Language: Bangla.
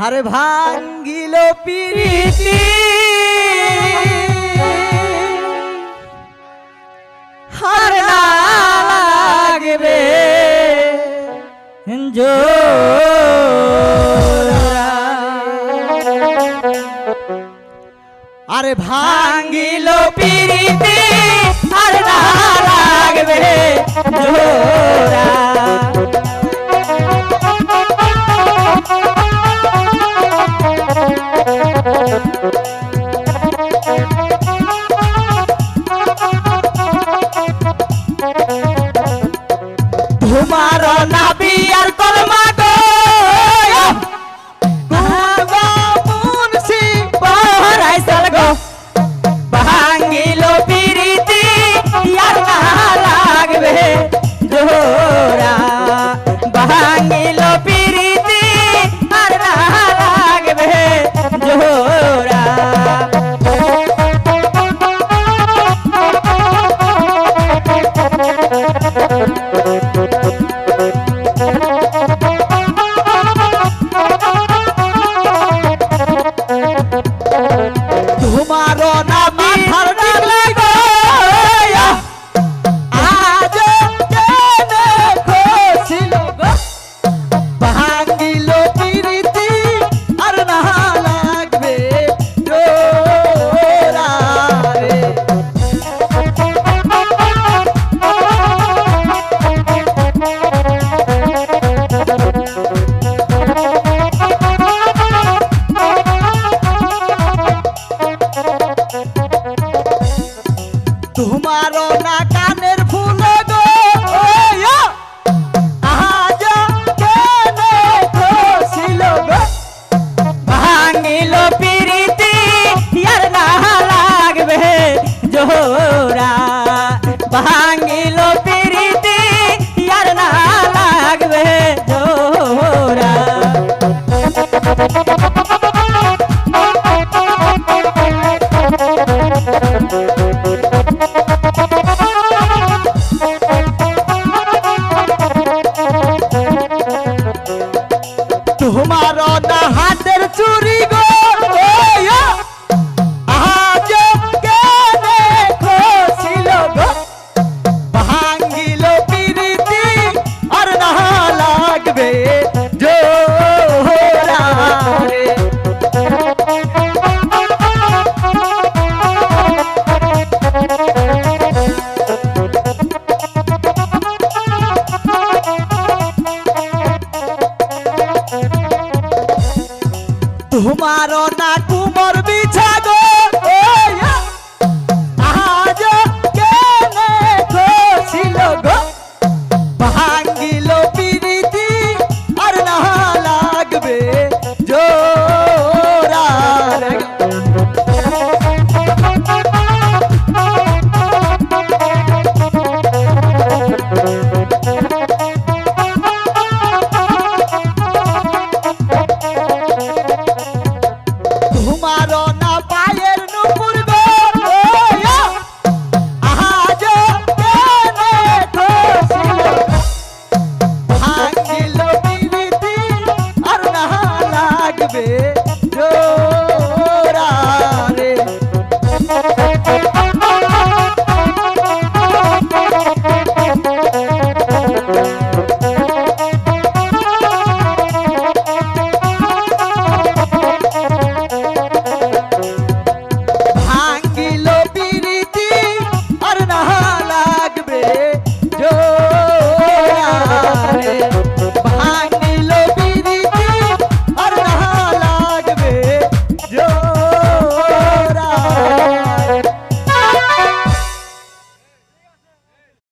হারে ভাঙ্গিল পিরিতি। হার লাগবে জো আরে ভাঙ্গিল পিরিতি হার লাগবে জো not তোমার তোমার না তোমার না কুমর বিছাগো